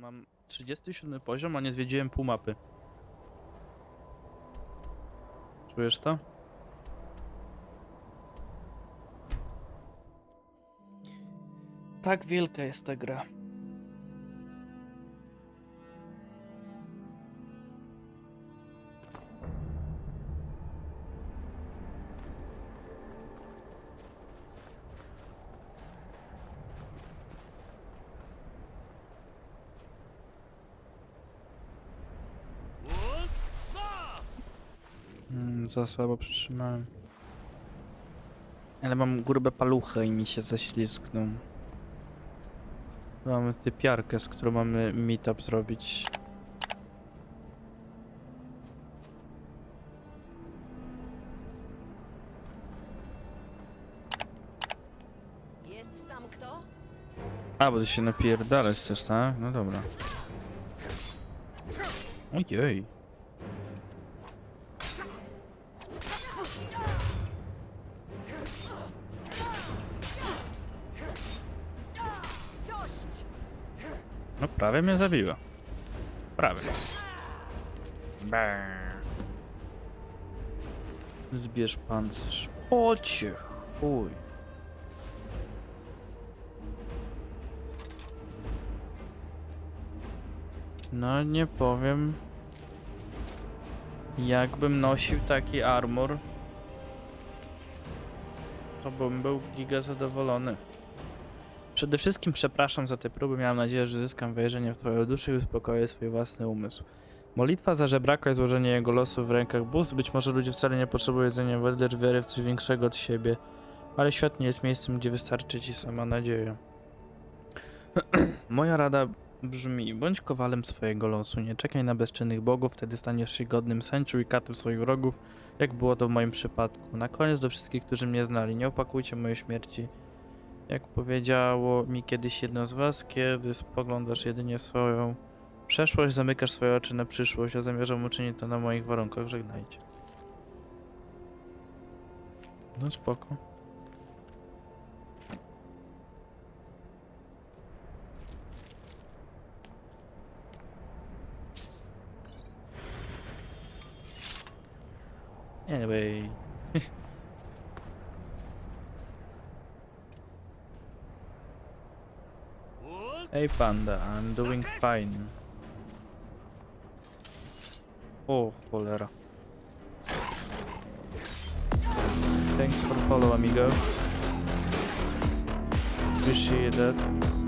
Mam 37 poziom, a nie zwiedziłem pół mapy. Czujesz to? Tak wielka jest ta gra. Za słabo przytrzymałem. Ale mam grube paluchy i mi się ześlizgną. Mamy typiarkę, z którą mamy meetup zrobić. Jest tam kto? A, bo ty się napierdalać chcesz, tak? No dobra. Ojej. Prawie mnie zabiła. Prawie. Zbierz pancerz. Chodźcie, chuj. No nie powiem. Jakbym nosił taki armor, to bym był giga zadowolony. Przede wszystkim przepraszam za te próby. Miałem nadzieję, że zyskam wejrzenie w Twoją duszę i uspokoję swój własny umysł. Modlitwa za żebraka i złożenie jego losu w rękach bóstw. Być może ludzie wcale nie potrzebują jedzenia wody, lecz wiary w coś większego od siebie. Ale świat nie jest miejscem, gdzie wystarczy ci sama nadzieja. Moja rada brzmi: bądź kowalem swojego losu. Nie czekaj na bezczynnych bogów, wtedy staniesz się godnym sędzią i katem swoich wrogów, jak było to w moim przypadku. Na koniec do wszystkich, którzy mnie znali: nie opakujcie mojej śmierci. Jak powiedziało mi kiedyś jedno z was, kiedy spoglądasz jedynie swoją przeszłość, zamykasz swoje oczy na przyszłość, a zamierzam uczynić to na moich warunkach. Żegnajcie. No spoko. Anyway. Hey panda, I'm doing fine. O, cholera. Thanks for the follow, amigo. Appreciate that.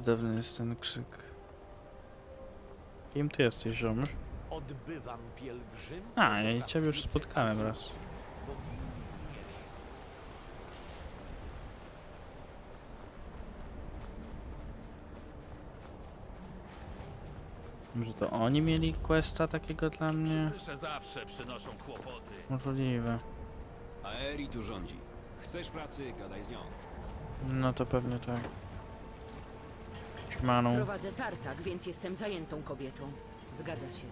Cudowny jest ten krzyk. Kim ty jesteś, ziomuś? Odbywam pielgrzym. A, ja ciebie już spotkałem raz. Może to oni mieli questa takiego dla mnie? Przybysze zawsze przynoszą kłopoty. Możliwe. Aeri tu rządzi. Chcesz pracy, gadaj z nią. No to pewnie tak. Siemaną. Prowadzę tartak, więc jestem zajętą kobietą. Zgadza się.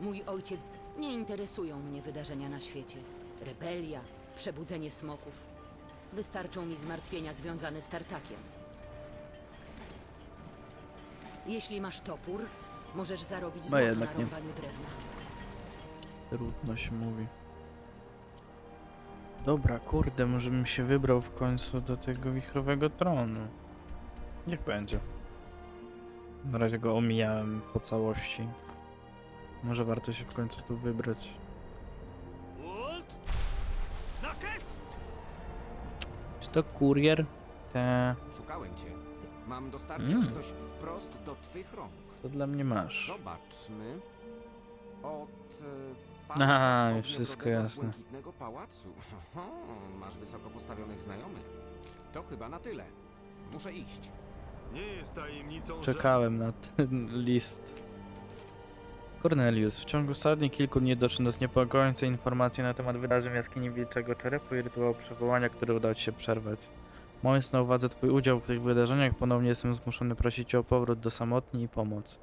Mój ojciec... Nie interesują mnie wydarzenia na świecie. Rebelia, przebudzenie smoków. Wystarczą mi zmartwienia związane z tartakiem. Jeśli masz topór, możesz zarobić złoto jednak na nie. rąbaniu drewna. Trudno się mówi. Dobra, kurde, może bym się wybrał w końcu do tego wichrowego tronu. Niech będzie. Na razie go omijałem po całości. Może warto się w końcu tu wybrać. Czy to kurier? Te... Szukałem cię. Mam dostarczyć Mm. coś wprost do twych rąk. Co dla mnie masz? Zobaczmy. Od e, Aha, już wszystko ogniowego jasne. błękitnego pałacu. Aha, masz wysoko postawionych znajomych. To chyba na tyle. Muszę iść. Nie jest tajemnicą, Czekałem na ten list. Cornelius. W ciągu ostatnich kilku dni doszły do nas niepokojące informacje na temat wydarzeń w jaskini Wilczego Czerepu i rytuału przywołania, który udało ci się przerwać. Mając na uwadze twój udział w tych wydarzeniach, ponownie jestem zmuszony prosić cię o powrót do samotni i pomoc.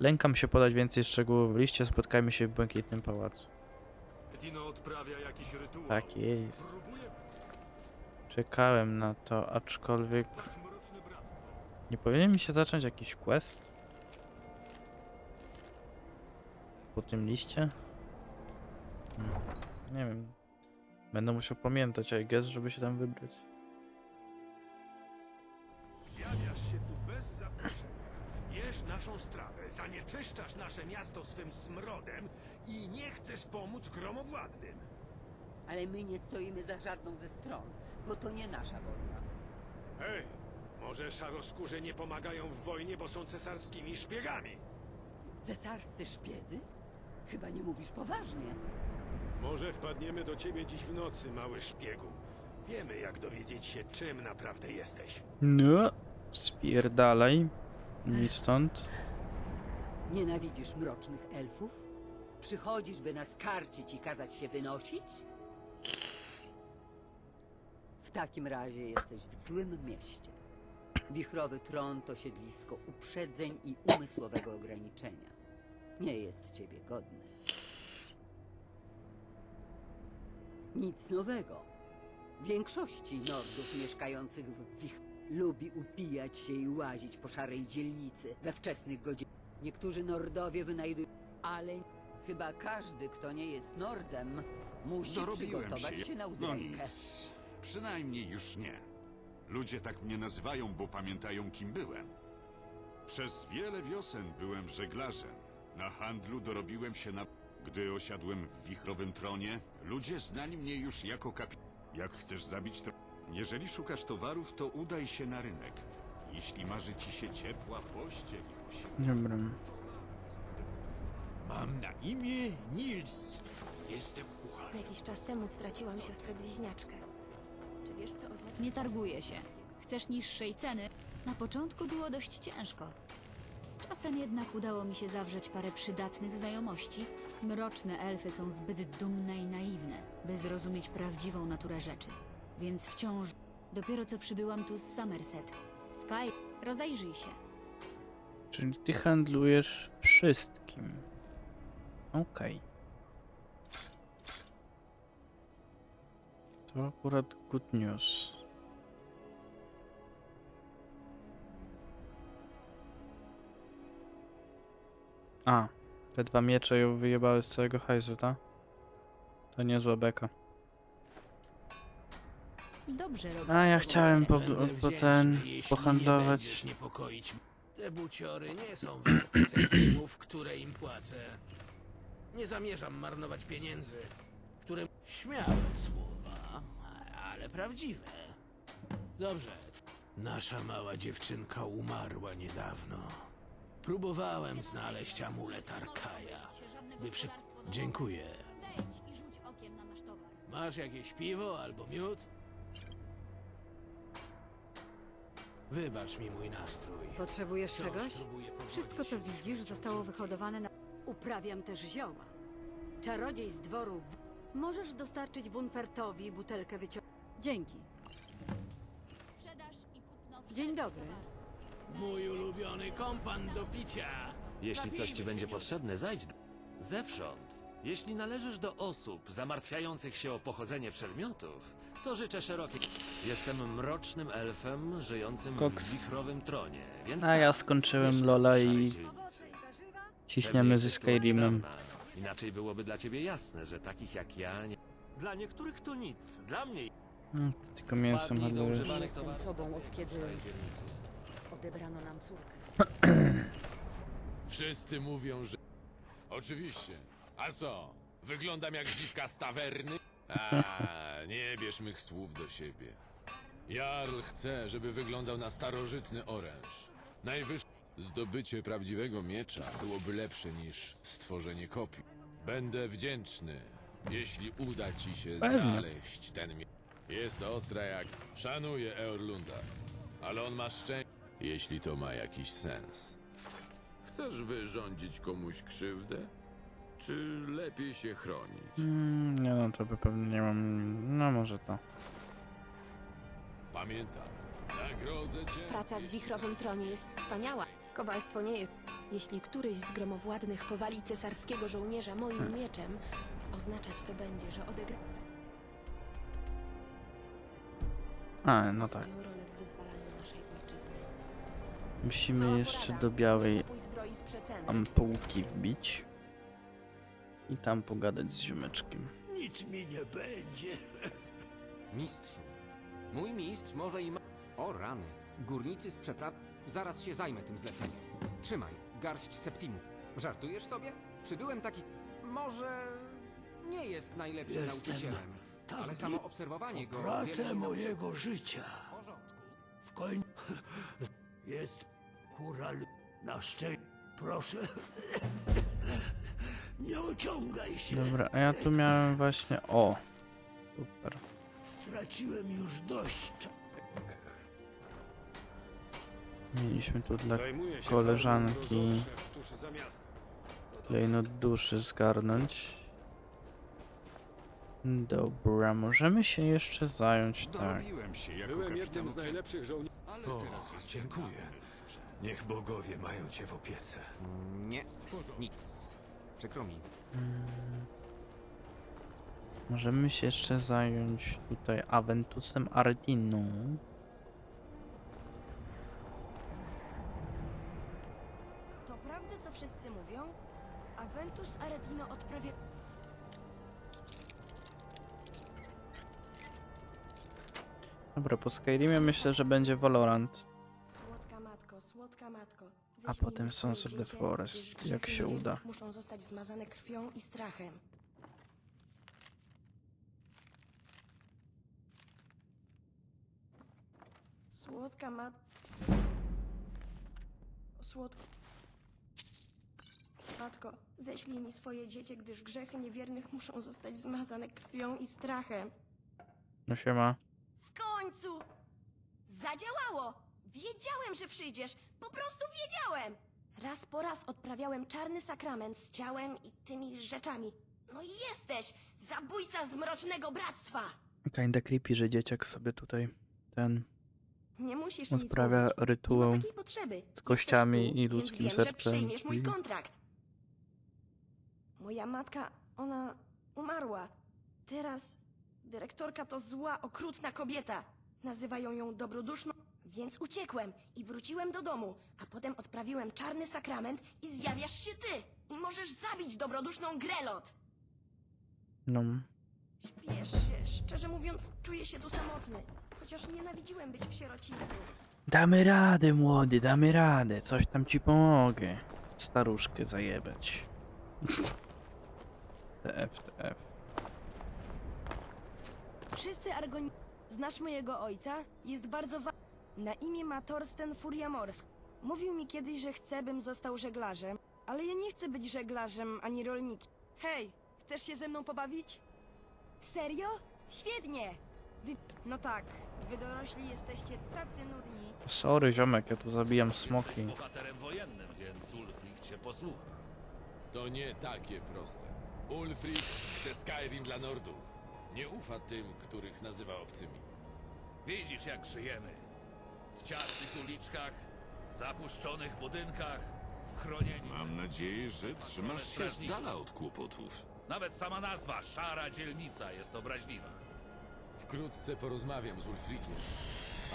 Lękam się podać więcej szczegółów w liście, spotkajmy się w Błękitnym Pałacu. Dino odprawia jakiś rytuał. Tak jest. Próbuje Czekałem na to, aczkolwiek wpaść w mroczne bractwo. Nie powinien mi się zacząć jakiś quest? Po tym liście? Hmm. Nie wiem. Będę musiał pamiętać, I guess, żeby się tam wybrać. Zjawiasz się tu bez zaproszenia. Jesz naszą strawę, zanieczyszczasz nasze miasto swym smrodem i nie chcesz pomóc gromowładnym. Ale my nie stoimy za żadną ze stron, bo to nie nasza wojna. Hej, może szaroskórze nie pomagają w wojnie, bo są cesarskimi szpiegami. Cesarscy szpiedzy? Chyba nie mówisz poważnie. Może wpadniemy do ciebie dziś w nocy, mały szpiegu. Wiemy, jak dowiedzieć się, czym naprawdę jesteś. No, spierdalaj mi stąd. Nienawidzisz mrocznych elfów? Przychodzisz, by nas karcić i kazać się wynosić? W takim razie jesteś w złym mieście. Wichrowy tron to siedlisko uprzedzeń i umysłowego ograniczenia. Nie jest ciebie godny. Nic nowego. Większości nordów mieszkających w Wich lubi upijać się i łazić po szarej dzielnicy we wczesnych godzinach. Niektórzy nordowie wynajdują, ale chyba każdy, kto nie jest nordem, musi Dorobiłem przygotować się, się. na No udrękę. nic. Przynajmniej już nie. Ludzie tak mnie nazywają, bo pamiętają, kim byłem. Przez wiele wiosen byłem żeglarzem. Na handlu dorobiłem się na... Gdy osiadłem w wichrowym tronie, ludzie znali mnie już jako kapi... Jak chcesz zabić to... Jeżeli szukasz towarów, to udaj się na rynek. Jeśli marzy ci się ciepła pościel i posiłek, Dobra. Mam na imię Nils. Jestem kucharzem. Jakiś czas temu straciłam siostrę bliźniaczkę. Co oznacza? Nie targuję się. Chcesz niższej ceny? Na początku było dość ciężko. Z czasem jednak udało mi się zawrzeć parę przydatnych znajomości. Mroczne elfy są zbyt dumne i naiwne, by zrozumieć prawdziwą naturę rzeczy. Więc wciąż... Dopiero co przybyłam tu z Somerset. Sky, rozejrzyj się. Czyli ty handlujesz wszystkim. Okej. To akurat good news. A, te dwa miecze ją wyjebały z całego hajsu, ta? To niezła beka. Dobrze robisz. A ja chciałem po, po ten, pohandlować. niepokoić. Te buciory nie są centimów, które im płacę. Nie zamierzam marnować pieniędzy, które... Śmiałe słowa, ale prawdziwe. Dobrze. Nasza mała dziewczynka umarła niedawno. Próbowałem znaleźć amulet Arkaja. By przy... Dziękuję. Wejdź i rzuć okiem na nasz towar. Masz jakieś piwo albo miód? Wybacz mi mój nastrój. Potrzebujesz Wciąż czegoś? próbuję pogodzić Wszystko, co się widzisz, zostało wyhodowane na... Uprawiam też zioła. Czarodziej z dworu. w- Możesz dostarczyć Wunfertowi butelkę wycią... Dzięki. Sprzedaż i kupno Dzień dobry. Mój ulubiony kompan do picia. Jeśli coś ci będzie potrzebne, zajdź do... zewsząd. Jeśli należysz do osób zamartwiających się o pochodzenie przedmiotów, to życzę szerokiej... Jestem mrocznym elfem żyjącym Koks. w wichrowym tronie, więc... A ja tak, skończyłem mieszkam Lola szarej i dzielnicy. ciśniemy Pewnie ze jesteś tu od Skyrimem. Inaczej byłoby dla ciebie jasne, że takich jak ja nie... Dla niektórych to nic, dla mnie... Mm, Tylko mięsem Wpadnij do jestem sobą, od kiedy odebrano nam córkę. Wszyscy mówią, że... Oczywiście. A co? Wyglądam jak dziwka z tawerny? A, nie bierz mych słów do siebie. Jarl chce, żeby wyglądał na starożytny oręż. Najwyższe zdobycie prawdziwego miecza byłoby lepsze niż stworzenie kopii. Będę wdzięczny, jeśli uda ci się Pewnie. znaleźć ten miecz. Jest ostra jak... Szanuję Eorlunda, ale on ma szczęście, jeśli to ma jakiś sens. Chcesz wyrządzić komuś krzywdę? Czy lepiej się chronić? Mm, nie no, to by pewnie nie mam... No może to. Nagrodzę cię. Praca w wichrowym tronie jest wspaniała. Kowalstwo nie jest. Jeśli któryś z gromowładnych powali cesarskiego żołnierza moim Hmm. mieczem, oznaczać to będzie, że odegra A, no tak. Musimy jeszcze do białej ampułki wbić. I tam pogadać z ziomeczkiem. Nic mi nie będzie. Mistrzu. Mój mistrz może i ma... O rany. Górnicy z przepraw... Zaraz się zajmę tym zleceniem. Trzymaj, garść septimów. Żartujesz sobie? Przybyłem taki... Może... Nie jest najlepszym Jestem nauczycielem. Tak ale samo obserwowanie go... wiele Pracę mi nauczyło. mojego życia. W porządku. W końcu jest kural na szczęście. Proszę. Nie ociągaj się. Dobra, a ja tu miałem właśnie... O! Super. Straciłem już dość. Mieliśmy tu dla Zajmuję się koleżanki tuż za miastem. klejnot duszy zgarnąć. Dobra, możemy się jeszcze zająć, tak. Dorobiłem się jako Byłem jednym kapitan z najlepszych żołnierzy. Ale O, teraz jestem dziękuję. Niech bogowie mają cię w opiece. Nie, nic. Przykro mi. Mm. Możemy się jeszcze zająć tutaj Aventusem Ardiną. To prawda, co wszyscy mówią? Aventus Aretino odprawia... Dobra, po Skyrimie myślę, że będzie Valorant. Słodka matko, słodka matko. A potem mi swoje of the dziecię, Forest, gdyż jak grzechy się uda. muszą zostać zmazane krwią i strachem. Słodka mat... Słodko... Matko, ześlij mi swoje dziecię, gdyż grzechy niewiernych muszą zostać zmazane krwią i strachem. No siema. W końcu! Zadziałało! Wiedziałem, że przyjdziesz! Po prostu wiedziałem! Raz po raz odprawiałem czarny sakrament z ciałem i tymi rzeczami. No i jesteś! Zabójca z Mrocznego Bractwa! Kinda creepy, że dzieciak sobie tutaj ten Nie musisz nic odprawia mówić. Nie rytuał takiej potrzeby. Jesteś kościami i więc ludzkim wiem, że sercem przyjmiesz mój i- kontrakt. Moja matka, ona umarła. Teraz dyrektorka to zła, okrutna kobieta. Nazywają ją dobroduszną, więc uciekłem i wróciłem do domu, a potem odprawiłem czarny sakrament i zjawiasz się ty. I możesz zabić dobroduszną Grelot. No. Śpiesz się, szczerze mówiąc, czuję się tu samotny. Chociaż nienawidziłem być w sierocińcu. Damy radę, młody, damy radę. Coś tam ci pomogę. Staruszkę zajebać. TF, TF. Wszyscy Argoni... Znasz mojego ojca? Jest bardzo wa... Na imię ma Torsten Furia Morsk. Mówił mi kiedyś, że chce, bym został żeglarzem. Ale ja nie chcę być żeglarzem ani rolnikiem. Hej, chcesz się ze mną pobawić? Serio? Świetnie! Wy... No tak, wy dorośli jesteście tacy nudni. Sorry, ziomek, ja tu zabijam smoki. bohaterem wojennym, więc Ulfric cię posłucha. To nie takie proste. Ulfric chce Skyrim dla Nordów. Nie ufa tym, których nazywa obcymi. Widzisz, jak żyjemy. W ciasnych uliczkach, zapuszczonych budynkach, chronieni. Mam nadzieję, że trzymasz się z dala od kłopotów. Nawet sama nazwa, szara dzielnica, jest obraźliwa. Wkrótce porozmawiam z Ulfriciem,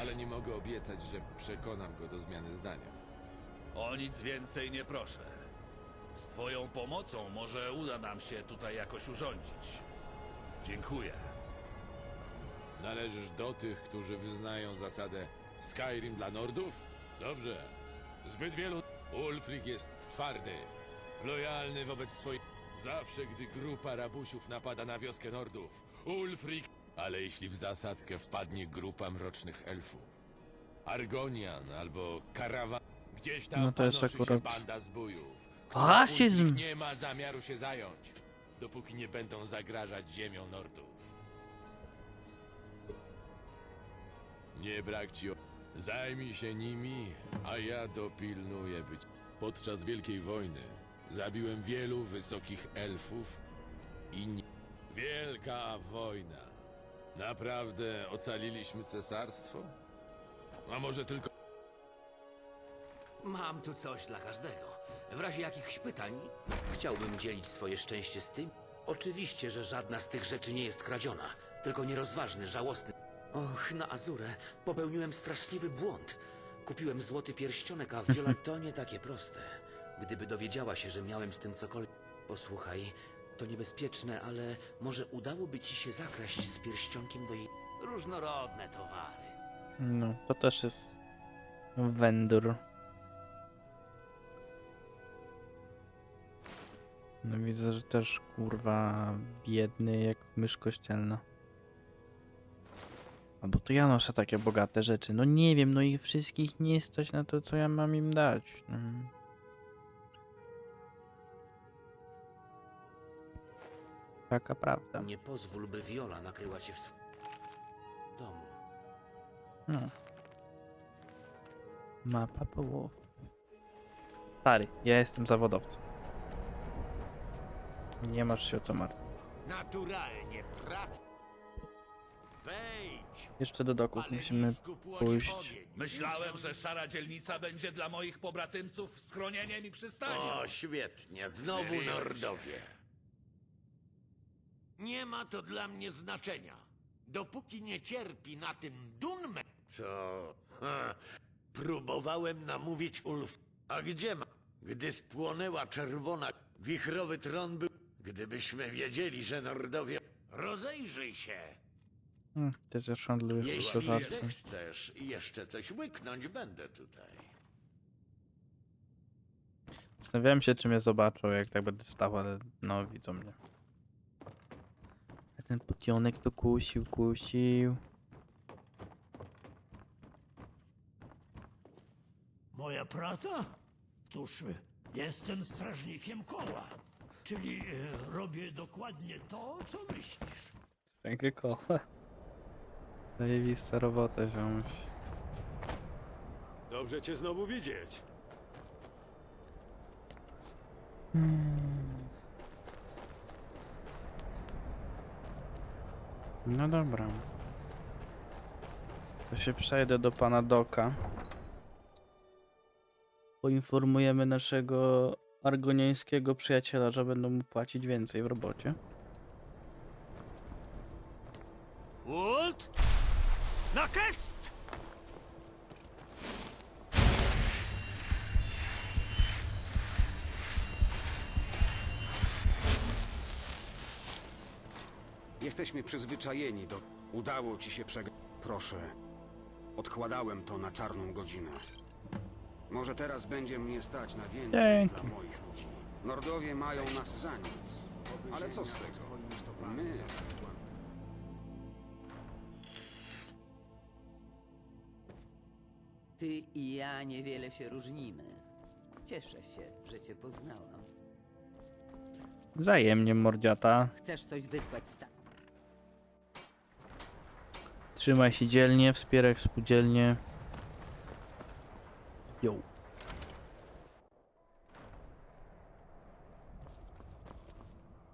ale nie mogę obiecać, że przekonam go do zmiany zdania. O nic więcej nie proszę. Z twoją pomocą może uda nam się tutaj jakoś urządzić. Dziękuję. Należysz do tych, którzy wyznają zasadę Skyrim dla Nordów? Dobrze. Zbyt wielu... Ulfric jest twardy, lojalny wobec swoich... Zawsze, gdy grupa rabusiów napada na wioskę Nordów, Ulfric... Ale jeśli w zasadzkę wpadnie grupa mrocznych elfów, Argonian albo karawan... Gdzieś tam No to jest panoszy się akurat- banda zbójów. Ulfric nie ma zamiaru się zająć, dopóki nie będą zagrażać ziemią Nordów. Nie brak ci. Zajmij się nimi, a ja dopilnuję być. Podczas Wielkiej Wojny zabiłem wielu wysokich elfów i nie... Wielka wojna. Naprawdę ocaliliśmy cesarstwo? A może tylko... Mam tu coś dla każdego. W razie jakichś pytań, chciałbym dzielić swoje szczęście z tym. Oczywiście, że żadna z tych rzeczy nie jest kradziona, tylko nierozważny, żałosny. Och, na Azurę popełniłem straszliwy błąd. Kupiłem złoty pierścionek, a Viola to nie takie proste. Gdyby dowiedziała się, że miałem z tym cokolwiek... Posłuchaj, to niebezpieczne, ale może udałoby ci się zakraść z pierścionkiem do jej... Różnorodne towary. No, to też jest vendor. No widzę, że też kurwa biedny jak mysz kościelna. Albo to ja noszę takie bogate rzeczy. No nie wiem, no i wszystkich nie stać na to, co ja mam im dać. No. Taka prawda. Nie pozwól, by Viola nakryła cię w swoim domu. No. Mapa połowy. Stary, ja jestem zawodowcem. Nie masz się o co martwić. Naturalnie, brat. Wejdź. Jeszcze do doków musimy pójść. Myślałem, że szara dzielnica będzie dla moich pobratymców schronieniem i przystanią. O, świetnie. Znowu Myliłem Nordowie. Nie ma to dla mnie znaczenia. Dopóki nie cierpi na tym Dunme... Co? Ha, próbowałem namówić Ulf. A gdzie ma? Gdy spłonęła czerwona, wichrowy tron był... Gdybyśmy wiedzieli, że Nordowie... Rozejrzyj się. Hmm, ty też handlujesz Jeśli kozactwem. zechcesz jeszcze coś łyknąć, będę tutaj. Zastanawiałem się, czy mnie zobaczą, jak tak będę stał, ale no, widzą mnie. A ten potionek to kusił, kusił. Moja praca? Cóż, jestem strażnikiem koła. Czyli e, robię dokładnie to, co myślisz. Rękę kocha. Zajebista robota, ziomuś. Dobrze cię znowu widzieć. No dobra. To się przejdę do pana Doka. Poinformujemy naszego argoniańskiego przyjaciela, że będą mu płacić więcej w robocie. Ult? Na kest! Jesteśmy przyzwyczajeni do... Udało ci się przeg... Proszę. Odkładałem to na czarną godzinę. Może teraz będzie mnie stać na więcej Dzięki. dla moich ludzi. Nordowie mają nas za nic. Ale co z tego? My... Ty i ja niewiele się różnimy. Cieszę się, że cię poznałam. Wzajemnie, mordziata. Chcesz coś wysłać sta... Trzymaj się dzielnie, wspieraj współdzielnie.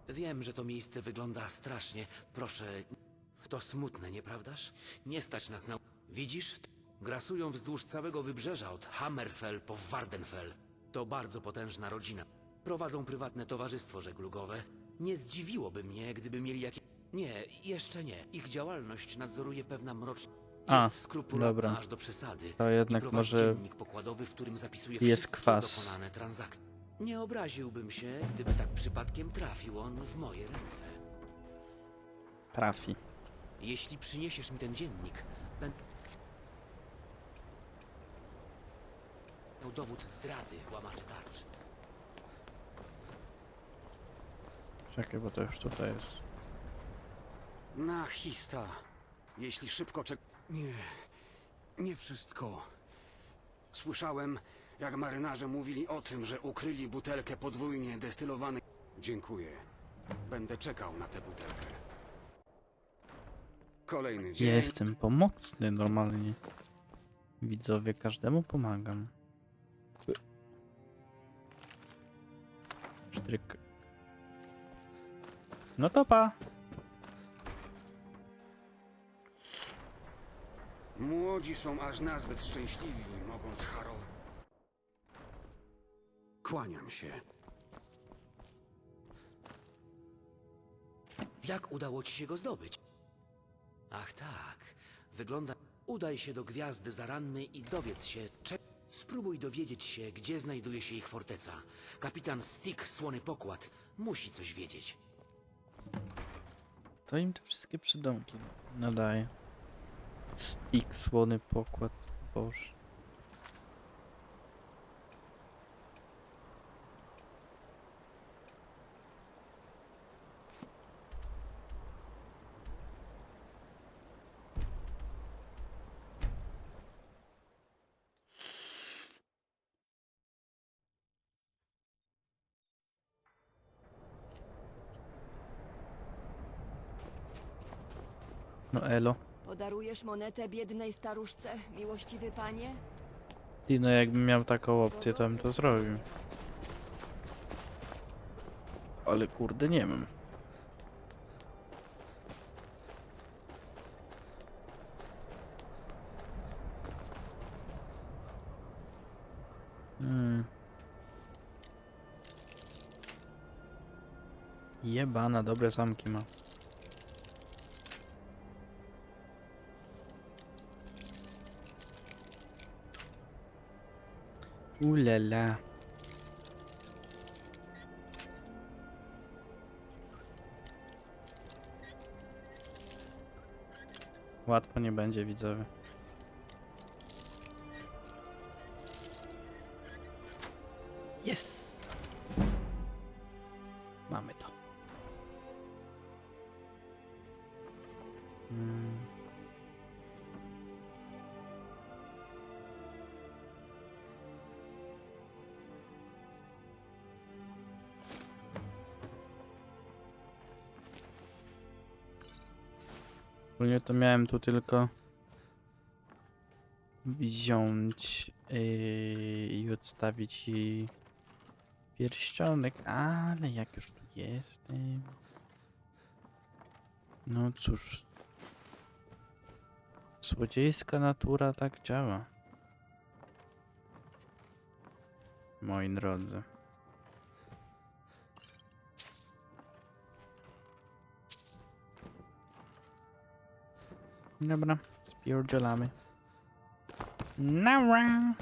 Wiem, że to miejsce wygląda strasznie. Proszę, to smutne, nieprawdaż? Nie stać nas na... Widzisz? Grasują wzdłuż całego wybrzeża od Hammerfell po Wardenfell. To bardzo potężna rodzina. Prowadzą prywatne towarzystwo żeglugowe. Nie zdziwiłoby mnie, gdyby mieli jakieś... Nie, jeszcze nie. Ich działalność nadzoruje pewna mroczna... A, Jest skrupulatna dobra. aż do przesady. To I jednak prowadzi może dziennik pokładowy, w którym zapisuje jest wszystkie kwas. dokonane transakcje. Nie obraziłbym się, gdyby tak przypadkiem trafił on w moje ręce. trafi. Jeśli przyniesiesz mi ten dziennik, będę miał dowód zdrady łamaczy tarcz. Czekaj, bo to już tutaj jest. Na hista. Jeśli szybko czek... Nie. Nie wszystko. Słyszałem, jak marynarze mówili o tym, że ukryli butelkę podwójnie destylowanej... Dziękuję. Będę czekał na tę butelkę. Kolejny dzień. Jestem pomocny normalnie. Widzowie, każdemu pomagam. Sztryk. No to pa. Młodzi są aż nazbyt szczęśliwi, mogąc Harold. Kłaniam się. Jak udało ci się go zdobyć? Ach tak, wygląda... Udaj się do Gwiazdy Zarannej i dowiedz się, cze... Spróbuj dowiedzieć się, gdzie znajduje się ich forteca. Kapitan Stick Słony Pokład musi coś wiedzieć. To im te wszystkie przydomki nadaje. Stick, słony pokład. Boże. No elo. Podarujesz monetę biednej staruszce, miłościwy panie? Ty, no jakbym miał taką opcję, to bym to zrobił. Ale kurde, nie wiem. Hmm. Jebana, dobre zamki ma. Ulala. Łatwo nie będzie, widzowie. Yes! Mamy to. Mm. Ogólnie to miałem tu tylko wziąć yy, i odstawić pierścionek, ale jak już tu jestem. No cóż. Złodziejska natura tak działa. Moi drodzy. Dobra, spierdzielamy. Nara!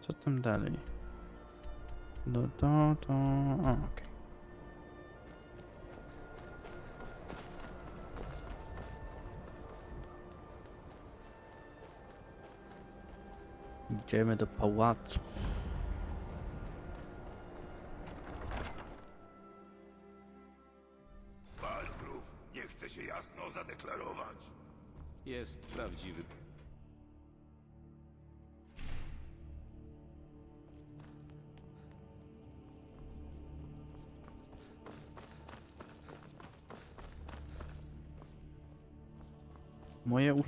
Co tam dalej? No to, to... Okej. Idziemy do pałacu.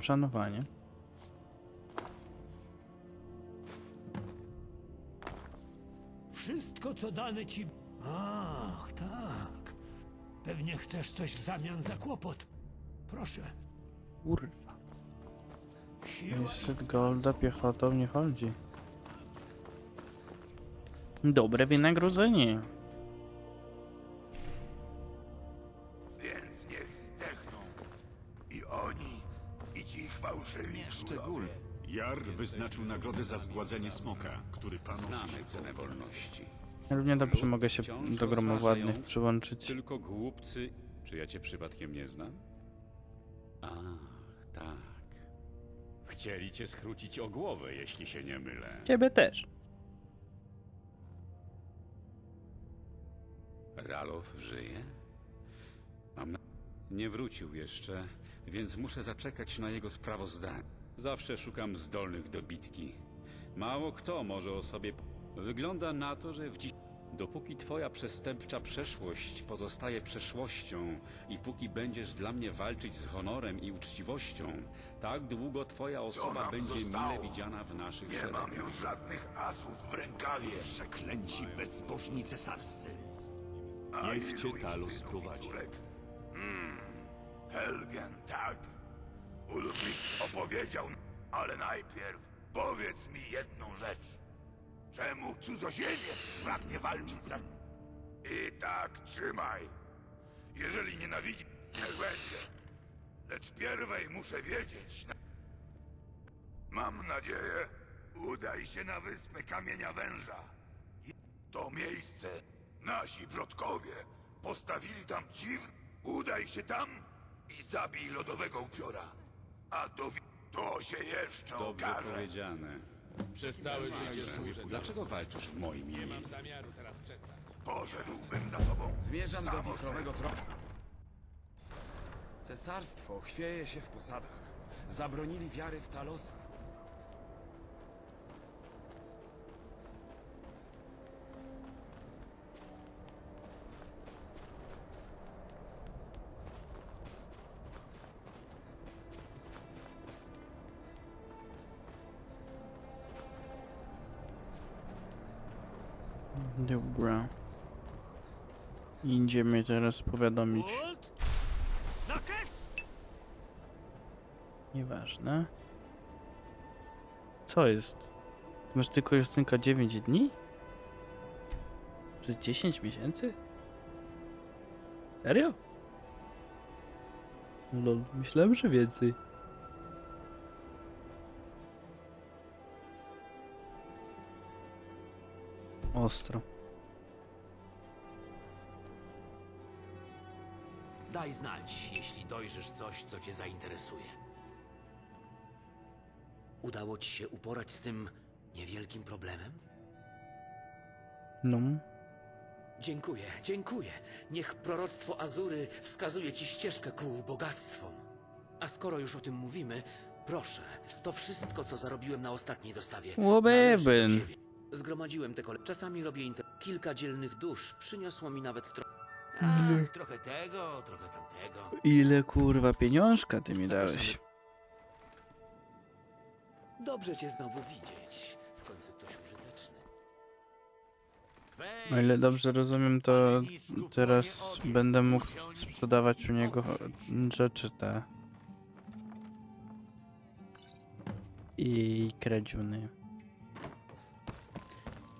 Moje uszanowanie. Wszystko, co dane ci... Ach, tak. Pewnie chcesz coś w zamian za kłopot. Proszę. Kurwa. Siła 500 golda piechotą nie chodzi. Dobre wynagrodzenie. Fałszywi Szczególnie. Jar wyznaczył nagrodę za zgładzenie smoka, który panoszy się cenę wolności. Równie dobrze mogę się Wciąż do gromowładnych przyłączyć. Tylko głupcy. Czy ja cię przypadkiem nie znam? Ach, tak. Chcieli cię skrócić o głowę, jeśli się nie mylę. Ciebie też. Ralof żyje? Mam na... Nie wrócił jeszcze, więc muszę zaczekać na jego sprawozdanie. Zawsze szukam zdolnych do bitki. Mało kto może o sobie... Wygląda na to, że w dziś... Dopóki twoja przestępcza przeszłość pozostaje przeszłością i póki będziesz dla mnie walczyć z honorem i uczciwością, tak długo twoja osoba będzie zostało? mile widziana w naszych Nie szeregach. mam już żadnych asów w rękawie. Przeklęci bezbożni cesarscy. A Niech cię ilu Talos i prowadzi. córek? Hmm, Helgen, tak. Ulfric opowiedział, ale najpierw powiedz mi jedną rzecz. Czemu cudzoziemiec pragnie walczyć za... I tak trzymaj. Jeżeli nienawidzi, niech będzie. Lecz pierwej muszę wiedzieć... Na... Mam nadzieję, udaj się na wyspę Kamienia Węża. To miejsce nasi przodkowie postawili tam dziw. Udaj się tam i zabij lodowego upiora. A to, to się jeszcze Dobrze okaże. powiedziane. Przez całe życie służę dla Dlaczego walczysz w moim Nie imieniu? mam zamiaru teraz przestać. Poszedłbym za tobą. Zmierzam do wichrowego tronu. Cesarstwo chwieje się w posadach. Zabronili wiary w Talosa. Idziemy teraz powiadomić. Nieważne. Co jest? Masz tylko Justynka 9 dni? Przez 10 miesięcy? Serio? Lol, myślałem, że więcej. Ostro. Daj znać, jeśli dojrzysz coś, co cię zainteresuje. Udało ci się uporać z tym niewielkim problemem? No. Dziękuję, dziękuję. Niech proroctwo Azury wskazuje ci ścieżkę ku bogactwom. A skoro już o tym mówimy, proszę, to wszystko, co zarobiłem na ostatniej dostawie. Łobebyn. należy do ciebie. Zgromadziłem te kole. Czasami robię inter... Kilka dzielnych dusz przyniosło mi nawet trochę. Mm. Trochę tego, trochę tamtego. Ile kurwa pieniążka ty mi dałeś? Dobrze cię znowu widzieć. W końcu ktoś użyteczny. O ile dobrze rozumiem, to teraz będę mógł sprzedawać u niego rzeczy te. I kredziuny.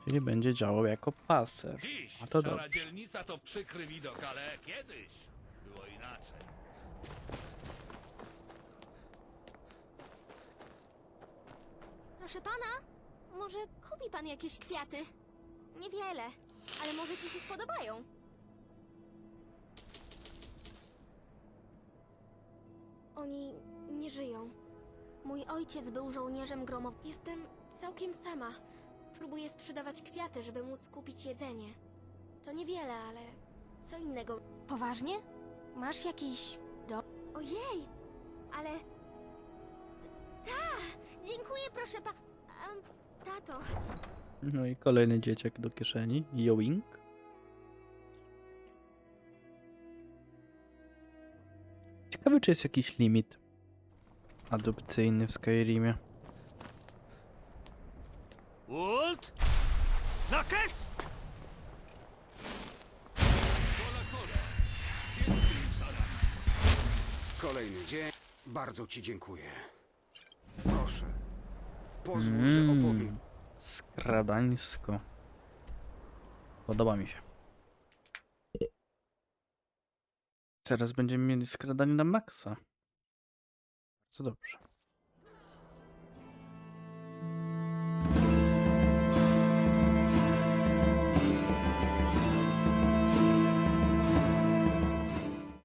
Czyli będzie działał jako paser. Dziś A to szara dobrze. dzielnica to przykry widok, ale kiedyś było inaczej. Proszę pana, może kupi pan jakieś kwiaty? Niewiele, ale może ci się spodobają. Oni nie żyją. Mój ojciec był żołnierzem gromow. Jestem całkiem sama. Próbuję sprzedawać kwiaty, żeby móc kupić jedzenie. To niewiele, ale co innego. Poważnie? Masz jakiś do... Ojej, ale... Ta! Dziękuję, proszę pa... Em, tato, No i kolejny dzieciak do kieszeni. Yoink. Ciekawe, czy jest jakiś limit adopcyjny w Skyrimie. Ult! Na kes! Kolejny dzień. Bardzo ci dziękuję. Proszę. Pozwól, że Mm, opowiem. skradańsko. Podoba mi się. Teraz będziemy mieli skradanie na maksa. Co dobrze.